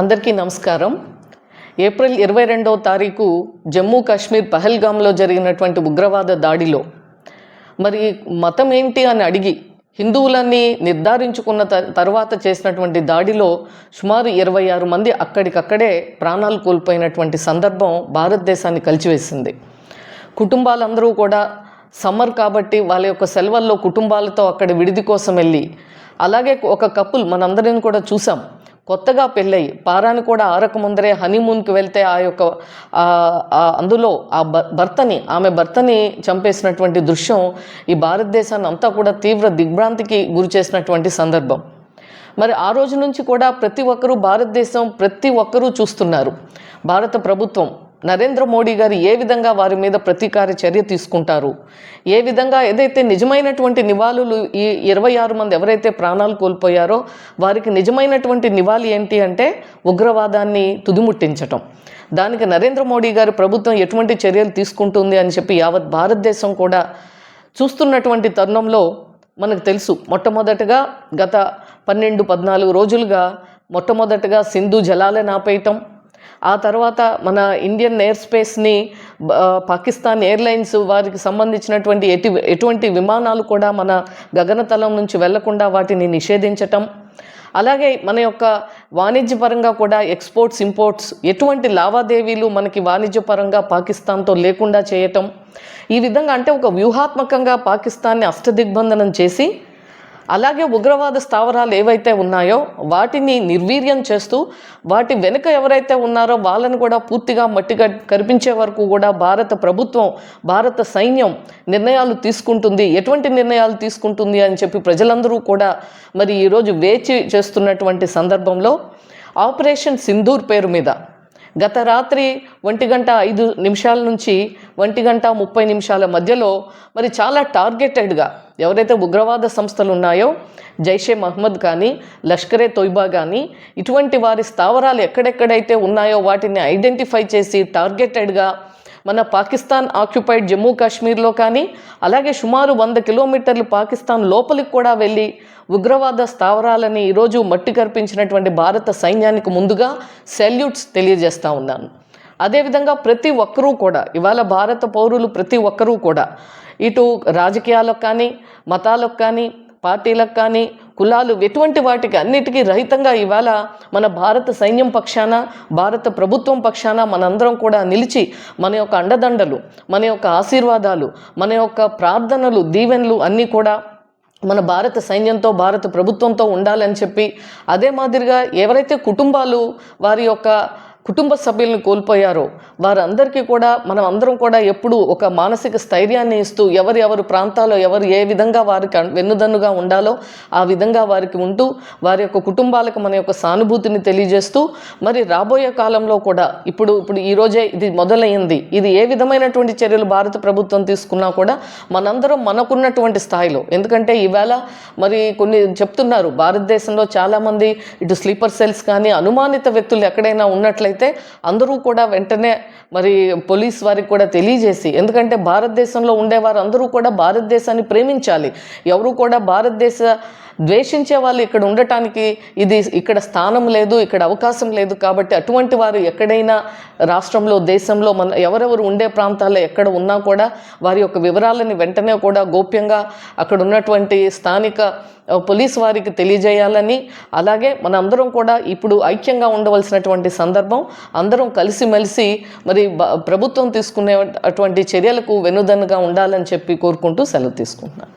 అందరికీ నమస్కారం. ఏప్రిల్ ఇరవై రెండవ తారీఖు జమ్మూ కాశ్మీర్ పహల్గామ్లో జరిగినటువంటి ఉగ్రవాద దాడిలో. మరి మతం ఏంటి అని అడిగి హిందువులన్నీ నిర్ధారించుకున్న త- తర్వాత చేసినటువంటి దాడిలో సుమారు ఇరవై ఆరు మంది అక్కడికక్కడే ప్రాణాలు కోల్పోయినటువంటి సందర్భం భారతదేశాన్ని కలిచివేసింది కుటుంబాలందరూ కూడా సమ్మర్ కాబట్టి వాళ్ళ యొక్క సెలవుల్లో కుటుంబాలతో అక్కడ విడిది కోసం వెళ్ళి అలాగే ఒక కపుల్ మనందరిని కూడా చూసాం. కొత్తగా పెళ్ళయి. పారాని కూడా ఆరక ముందరే హనీమూన్కి వెళ్తే ఆ యొక్క అందులో ఆ భ- భర్తని ఆమె భర్తని చంపేసినటువంటి దృశ్యం ఈ భారతదేశాన్ని అంతా కూడా తీవ్ర దిగ్భ్రాంతికి గురి చేసినటువంటి సందర్భం. మరి ఆ రోజు నుంచి కూడా ప్రతి ఒక్కరూ భారతదేశం ప్రతి ఒక్కరూ చూస్తున్నారు. భారత ప్రభుత్వం నరేంద్ర మోడీ గారు ఏ విధంగా వారి మీద ప్రతీకార చర్య తీసుకుంటారు? ఏ విధంగా ఏదైతే నిజమైనటువంటి నివాళులు ఈ ఇరవై ఆరు మంది ఎవరైతే ప్రాణాలు కోల్పోయారో వారికి నిజమైనటువంటి నివాళి ఏంటి అంటే ఉగ్రవాదాన్ని తుదిముట్టించటం. దానికి నరేంద్ర మోడీ గారు ప్రభుత్వం ఎటువంటి చర్యలు తీసుకుంటుంది అని చెప్పి యావత్ భారతదేశం కూడా చూస్తున్నటువంటి తరుణంలో మనకు తెలుసు. మొట్టమొదటగా గత పన్నెండు పద్నాలుగు రోజులుగా మొట్టమొదటగా సింధు జలాలను ఆపేయటం ఆ తర్వాత మన ఇండియన్ ఎయిర్ స్పేస్ని పాకిస్తాన్ ఎయిర్లైన్స్ వారికి సంబంధించినటువంటి ఎటు ఎటువంటి విమానాలు కూడా మన గగనతలం నుంచి వెళ్ళకుండా వాటిని నిషేధించటం. అలాగే మన యొక్క వాణిజ్యపరంగా కూడా ఎక్స్పోర్ట్స్ ఇంపోర్ట్స్ ఎటువంటి లావాదేవీలు మనకి వాణిజ్యపరంగా పాకిస్తాన్తో లేకుండా చేయటం. ఈ విధంగా అంటే ఒక వ్యూహాత్మకంగా పాకిస్తాన్ని అష్టదిగ్బంధనం చేసి అలాగే ఉగ్రవాద స్థావరాలు ఏవైతే ఉన్నాయో వాటిని నిర్వీర్యం చేస్తూ వాటి వెనుక ఎవరైతే ఉన్నారో వాళ్ళని కూడా పూర్తిగా మట్టిగా కరిపించే వరకు కూడా భారత ప్రభుత్వం భారత సైన్యం నిర్ణయాలు తీసుకుంటుంది. ఎటువంటి నిర్ణయాలు తీసుకుంటుంది అని చెప్పి ప్రజలందరూ కూడా మరి ఈరోజు వేచి చేస్తున్నటువంటి సందర్భంలో ఆపరేషన్ సింధూర్ పేరు మీద గత రాత్రి ఒంటి గంట ఐదు నిమిషాల నుంచి ఒంటి గంట ముప్పై నిమిషాల మధ్యలో మరి చాలా టార్గెటెడ్గా ఎవరైతే ఉగ్రవాద సంస్థలు ఉన్నాయో జైషే మహమ్మద్ కానీ లష్కరే తొయ్బా కానీ ఇటువంటి వారి స్థావరాలు ఎక్కడెక్కడైతే ఉన్నాయో వాటిని ఐడెంటిఫై చేసి టార్గెటెడ్గా మన పాకిస్తాన్ ఆక్యుపైడ్ జమ్మూ కాశ్మీర్లో కానీ అలాగే సుమారు వంద కిలోమీటర్లు పాకిస్తాన్ లోపలికి కూడా వెళ్ళి ఉగ్రవాద స్థావరాలని ఈరోజు మట్టి కర్పించినటువంటి భారత సైన్యానికి ముందుగా సెల్యూట్స్ తెలియజేస్తూ ఉన్నాను. అదేవిధంగా ప్రతి ఒక్కరూ కూడా ఇవాళ భారత పౌరులు ప్రతి ఒక్కరూ కూడా ఇటు రాజకీయాలకు కానీ మతాలకు కానీ పార్టీలకు కానీ కులాలు ఎటువంటి వాటికి అన్నిటికీ రహితంగా ఇవాళ మన భారత సైన్యం పక్షాన భారత ప్రభుత్వం పక్షాన మనందరం కూడా నిలిచి మన యొక్క అండదండలు మన యొక్క ఆశీర్వాదాలు మన యొక్క ప్రార్థనలు దీవెనలు అన్నీ కూడా మన భారత సైన్యంతో భారత ప్రభుత్వంతో ఉండాలని చెప్పి అదే మాదిరిగా ఎవరైతే కుటుంబాలు వారి యొక్క కుటుంబ సభ్యులను కోల్పోయారో వారందరికీ కూడా మనం అందరం కూడా ఎప్పుడు ఒక మానసిక స్థైర్యాన్ని ఇస్తూ ఎవరు ఎవరు ప్రాంతాల్లో ఎవరు ఏ విధంగా వారికి వెన్నుదన్నుగా ఉండాలో ఆ విధంగా వారికి ఉంటూ వారి యొక్క కుటుంబాలకు మన యొక్క సానుభూతిని తెలియజేస్తూ మరి రాబోయే కాలంలో కూడా ఇప్పుడు ఇప్పుడు ఈ రోజే ఇది మొదలైంది ఇది ఏ విధమైనటువంటి చర్యలు భారత ప్రభుత్వం తీసుకున్నా కూడా మనందరం మనకున్నటువంటి స్థాయిలో. ఎందుకంటే ఈవేళ మరి కొన్ని చెప్తున్నారు భారతదేశంలో చాలామంది ఇటు స్లీపర్ సెల్స్ కానీ అనుమానిత వ్యక్తులు ఎక్కడైనా ఉన్నట్లయితే అందరూ కూడా వెంటనే మరి పోలీస్ వారికి కూడా తెలియజేసి ఎందుకంటే భారతదేశంలో ఉండేవారు అందరూ కూడా భారతదేశాన్ని ప్రేమించాలి. ఎవరు కూడా భారతదేశ ద్వేషించే వాళ్ళు ఇక్కడ ఉండటానికి ఇది ఇక్కడ స్థానం లేదు ఇక్కడ అవకాశం లేదు కాబట్టి అటువంటి వారు ఎక్కడైనా రాష్ట్రంలో దేశంలో మన ఎవరెవరు ఉండే ప్రాంతాల్లో ఎక్కడ ఉన్నా కూడా వారి యొక్క వివరాలని వెంటనే కూడా గోప్యంగా అక్కడ ఉన్నటువంటి స్థానిక పోలీస్ వారికి తెలియజేయాలని అలాగే మన అందరం కూడా ఇప్పుడు ఐక్యంగా ఉండవలసినటువంటి సందర్భం అందరం కలిసిమెలిసి మరి బ- ప్రభుత్వం తీసుకునే అటువంటి చర్యలకు వెనుదన్నుగా ఉండాలని చెప్పి కోరుకుంటూ సెలవు తీసుకుంటున్నాను.